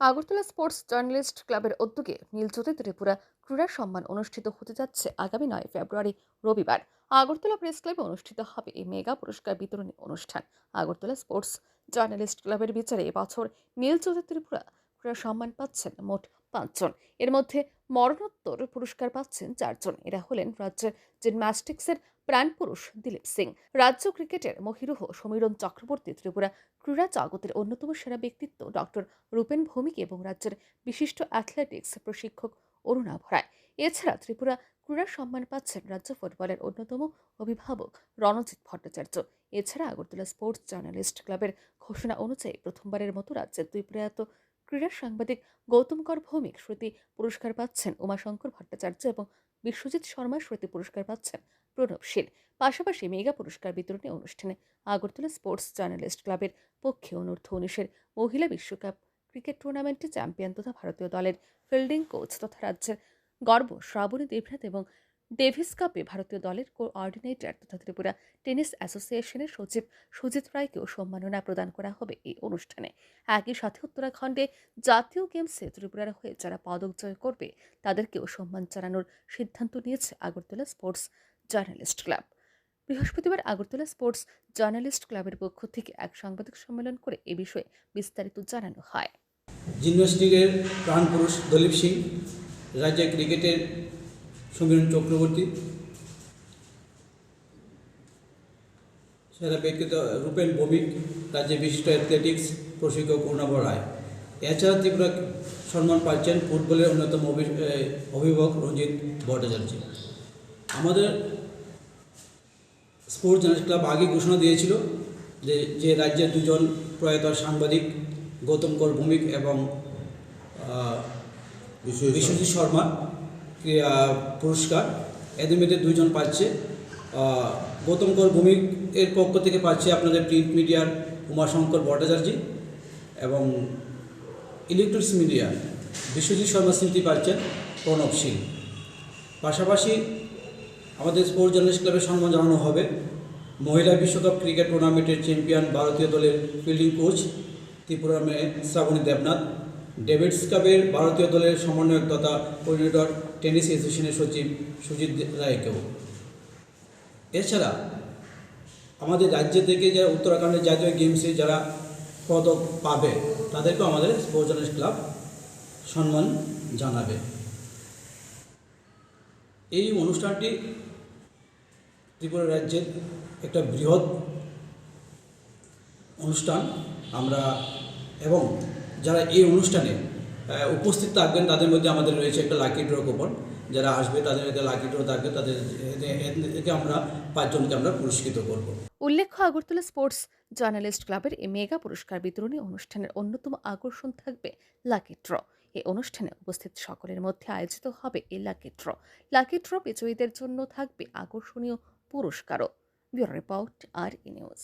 Agartala sports journalist ক্লাবের উদ্যোগে নীলজ্যোতি ত্রিপুরা ক্রীড়া সম্মান অনুষ্ঠিত হতে যাচ্ছে আগামী নয় ফেব্রুয়ারি, রবিবার। আগরতলা প্রেস ক্লাবে অনুষ্ঠিত হবে এই মেগা পুরস্কার বিতরণী অনুষ্ঠান। আগরতলা স্পোর্টস জার্নালিস্ট ক্লাবের বিচারে এবছর নীলজ্যোতি ত্রিপুরা ক্রীড়া সম্মান পাচ্ছেন মোট পাঁচজন। এর মধ্যে মরণোত্তর পুরস্কার পাচ্ছেন চারজন। এরা হলেন রাজ্যের জিমন্যাস্টিক্সের প্রাণপুরুষ দিলীপ সিং, রাজ্য ক্রিকেটের মহিরুহ সমীরণ চক্রবর্তী, ত্রিপুরা ক্রীড়া জগতের অন্যতম সেরা ব্যক্তিত্ব ডক্টর রূপেন ভৌমিক এবং রাজ্যের বিশিষ্ট অ্যাথলেটিক্স প্রশিক্ষক অরুণা ভরায় এছাড়া ত্রিপুরা ক্রীড়া সম্মান পাচ্ছেন রাজ্য ফুটবলের অন্যতম অভিভাবক রণজিৎ ভট্টাচার্য। এছাড়া আগরতলা স্পোর্টস জার্নালিস্ট ক্লাবের ঘোষণা অনুযায়ী প্রথমবারের মতো রাজ্যের দুই প্রয়াত ক্রীড়া সাংবাদিক গৌতম কর ভৌমিক স্মৃতি পুরস্কার পাচ্ছেন উমাশঙ্কর ভট্টাচার্য এবং বিশ্বজিৎ শর্মা স্মৃতি পুরস্কার পাচ্ছেন প্রণব শীল। পাশাপাশি মেগা পুরস্কার বিতরণী অনুষ্ঠানে আগরতলা স্পোর্টস জার্নালিস্ট ক্লাবের পক্ষে অনূর্ধ্ব উনিশের মহিলা বিশ্বকাপ ক্রিকেট টুর্নামেন্টে চ্যাম্পিয়ন তথা ভারতীয় দলের ফিল্ডিং কোচ তথা রাজ্যের গর্ব শ্রাবণী দেবনাথ এবং ডেভিস কাপে ভারতীয় দলের কোঅর্ডিনেটর তথা ত্রিপুরা টেনিস অ্যাসোসিয়েশনের সচিব সুজিত রায়কেও সম্মাননা প্রদান করা হবে এই অনুষ্ঠানে। একই সাথে উত্তরাখণ্ডে জাতীয় গেমসে ত্রিপুরার হয়ে যারা পদক জয় করবে, তাদেরকেও সম্মান জানানোর সিদ্ধান্ত নিয়েছে আগরতলা স্পোর্টস জার্নালিস্ট ক্লাব বৃহস্পতিবার আগরতলা স্পোর্টস জার্নালিস্ট ক্লাবের পক্ষ থেকে এক সাংবাদিক সম্মেলন করে এ বিষয়ে বিস্তারিত জানানো হয়। জিমন্যাস্টিকের প্রাণপুরুষ দলীপ সিং, রাজ্যের ক্রিকেটের সমীরণ চক্রবর্তী। সেরা ব্যক্তিত্ব রূপেন ভৌমিক রাজ্যের বিশিষ্ট অ্যাথলেটিক্স প্রশিক্ষক অর্ণব রায়। এছাড়া ত্রিপুরা সম্মান পাচ্ছেন ফুটবলের অন্যতম অভি- অভিভাবক রঞ্জিত ভট্টাচার্য। আমাদের স্পোর্টস জার্নালিস্ট ক্লাব আগে ঘোষণা দিয়েছিল যে যে রাজ্যের দুজন প্রয়াত সাংবাদিক গৌতম কর ভৌমিক এবং বিশ্বজিৎ শর্মা পুরস্কার। এদের মধ্যে দুজন পাচ্ছে গৌতম কর ভৌমিক এর পক্ষ থেকে পাচ্ছে আপনাদের প্রিন্ট মিডিয়ার উমাশঙ্কর ভট্টাচার্য এবং ইলেকট্রনিক্স মিডিয়া বিশ্বজিৎ শর্মা স্মৃতি পাচ্ছেন প্রণব সিং। পাশাপাশি আমাদের স্পোর্টস জার্নালিস্ট ক্লাবের সম্মান জানানো হবে মহিলা বিশ্বকাপ ক্রিকেট টুর্নামেন্টের চ্যাম্পিয়ন ভারতীয় দলের ফিল্ডিং কোচ ত্রিপুরা মেয়ে শ্রাবণী দেবনাথ। ডেভিডস কাপের ভারতীয় দলের সমন্বয়ক তথা কোঅর্ডিনেটর টেনিস অ্যাসোসিয়েশনের সচিব সুজিত রায়কেও। এছাড়া আমাদের রাজ্য থেকে যারা উত্তরাখণ্ডের জাতীয় গেমসে যারা পদক পাবে, তাদেরকেও আমাদের স্পোর্টস ক্লাব সম্মান জানাবে। এই অনুষ্ঠানটি ত্রিপুরা রাজ্যের একটা বৃহৎ অনুষ্ঠান। আমরা এবং যারা এই অনুষ্ঠানে উপস্থিত থাকবেন, তাদের মধ্যে আমাদের রয়েছে একটা লাকি ড্র কুপন যারা আসবে, তাদের মধ্যে লাকি ড্র থাকবে, তাদের এতে আমরা, পাঁচজনকে আমরা পুরস্কৃত করব। উল্লেখ্য, আগরতলা স্পোর্টস জার্নালিস্ট ক্লাবের এই মেগা পুরস্কার বিতরণী অনুষ্ঠানের অন্যতম আকর্ষণ থাকবে লাকি ড্র এই অনুষ্ঠানে উপস্থিত সকলের মধ্যে আয়োজিত হবে এই লাকি ড্র লাকি ড্র বিজয়ীদের জন্য থাকবে আকর্ষণীয় পুরস্কারও। Bureau report, R E news.